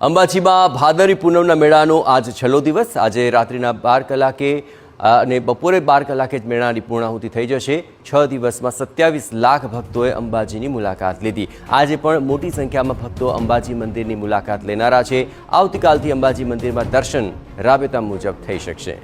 અંબાજીમાં ભાદરી પૂનમના મેળાનો આજ છેલ્લો દિવસ. આજે રાત્રિના બાર કલાકે અને બપોરે બાર કલાકે જ મેળાની પૂર્ણાહુતિ થઈ જશે. છ દિવસમાં સત્યાવીસ લાખ ભક્તોએ અંબાજીની મુલાકાત લીધી. આજે પણ મોટી સંખ્યામાં ભક્તો અંબાજી મંદિરની મુલાકાત લેનારા છે. આવતીકાલથી અંબાજી મંદિરમાં દર્શન રાબેતા મુજબ થઈ શકશે.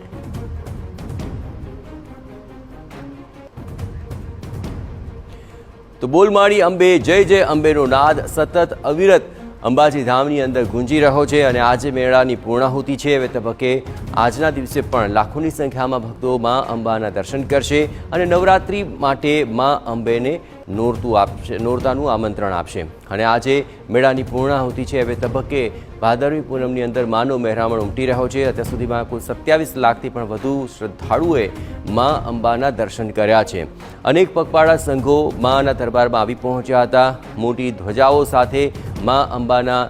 તો બોલમાળી અંબે, જય જય અંબેનો નાદ, સતત અવિરત અંબાજી ધામની અંદર ગુંજી રહ્યો છે અને આજે મેળાની પૂર્ણાહુતિ છે. હવે તબક્કે આજના દિવસે પણ લાખોની સંખ્યામાં ભક્તો માં અંબાના દર્શન કરશે અને નવરાત્રિ માટે માં અંબેને નોરતું આપશે, નોરતાનું આમંત્રણ આપશે. અને આજે મેળાની પૂર્ણાહુતિ છે. હવે તબક્કે ભાદરવી પૂનમની અંદર માનો મહેરામણ ઉમટી રહ્યો છે. અત્યાર સુધીમાં કુલ સત્યાવીસ લાખથી પણ વધુ શ્રદ્ધાળુએ મા અંબાના દર્શન કર્યા છે. અનેક પગપાળા સંઘો માના દરબારમાં આવી પહોંચ્યા હતા. મોટી ધ્વજાઓ સાથે મા અંબાના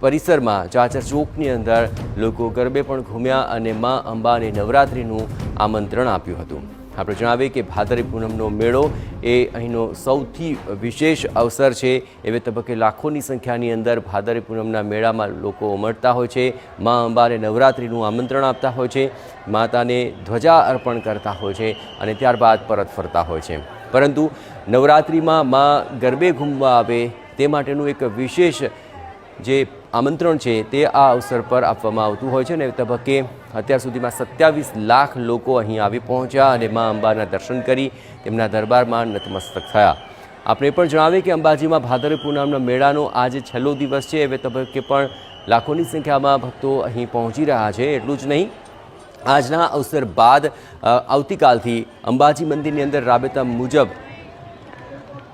પરિસરમાં ચાચર ચોકની અંદર લોકો ગરબે પણ ઘૂમ્યા અને મા અંબાને નવરાત્રિનું આમંત્રણ આપ્યું હતું. આપણે જણાવીએ કે ભાદરી પૂનમનો મેળો એ અહીંનો સૌથી વિશેષ અવસર છે. એવે તબક્કે લાખોની સંખ્યાની અંદર ભાદરી પૂનમના મેળામાં લોકો ઉમટતા હોય છે. મા અંબાને નવરાત્રિનું આમંત્રણ આપતા હોય છે. માતાને ધ્વજા અર્પણ કરતા હોય છે અને ત્યારબાદ પરત ફરતા હોય છે. પરંતુ નવરાત્રિમાં મા ગરબે ઘૂમવા આવે તે માટેનું એક વિશેષ જે આમંત્રણ છે તે આ અવસર પર આપવામાં આવતું હોય છે ને તબક્કે અત્યાર સુધીમાં સત્યાવીસ લાખ લોકો અહીં આવી પહોંચ્યા અને મા અંબાના દર્શન કરી તેમના દરબારમાં નતમસ્તક થયા. આપણે પણ જણાવીએ કે અંબાજીમાં ભાદરવી પૂનમના મેળાનો આજે છેલ્લો દિવસ છે. એવે તબક્કે પણ લાખોની સંખ્યામાં ભક્તો અહીં પહોંચી રહ્યા છે. એટલું જ નહીં, આજના અવસર બાદ આવતીકાલથી અંબાજી મંદિરની અંદર રાબેતા મુજબ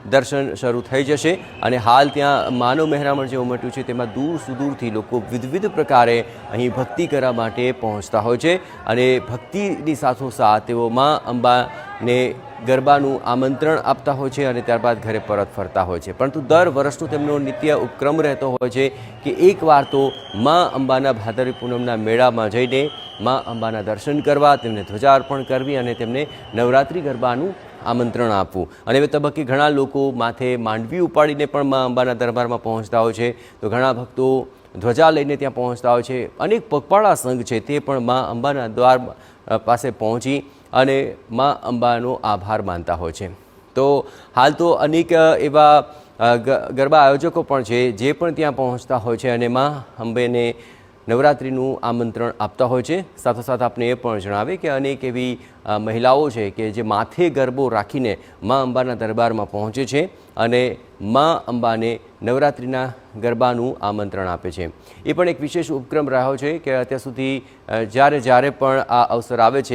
દર્શન શરૂ થઈ જશે અને હાલ ત્યાં માનવ મહેરામણ જે ઉમટ્યું છે તેમાં દૂર સુદૂરથી લોકો વિવિધ પ્રકારે અહીં ભક્તિ કરવા માટે પહોંચતા હોય છે અને ભક્તિની સાથોસાથ તેઓ મા અંબાને ગરબાનું આમંત્રણ આપતા હોય છે અને ત્યારબાદ ઘરે પરત ફરતા હોય છે. પરંતુ દર વર્ષનો તેમનો નિત્ય ઉપક્રમ રહેતો હોય છે કે એકવાર તો મા અંબાના ભાદરવી પૂનમના મેળામાં જઈને મા અંબાના દર્શન કરવા, તેમને ધ્વજાર્પણ કરવી અને તેમને નવરાત્રિ ગરબાનું આમંત્રણ આપવું. અને હવે તબક્કે ઘણા લોકો માથે માંડવી ઉપાડીને પણ મા અંબાના દરબારમાં પહોંચતા હોય છે. તો ઘણા ભક્તો ધ્વજા લઈને ત્યાં પહોંચતા હોય છે. અનેક પગપાળા સંઘ છે તે પણ મા અંબાના દ્વાર પાસે પહોંચી અને મા અંબાનો આભાર માનતા હોય છે. તો હાલ તો અનેક એવા ગરબા આયોજકો પણ છે, જે પણ ત્યાં પહોંચતા હોય છે અને મા અંબેને નવરાત્રિનું આમંત્રણ આપતા હોય છે. સાથોસાથ આપણે એ પણ જણાવે કે અનેક એવી મહિલાઓ છે કે જે માથે ગરબો રાખીને મા અંબાના દરબારમાં પહોંચે છે અને મા અંબાને નવરાત્રિના ગરબાનું આમંત્રણ આપે છે. એ પણ એક વિશેષ ઉપક્રમ રહ્યો છે કે અત્યાર સુધી જ્યારે જ્યારે પણ આ અવસર આવે છે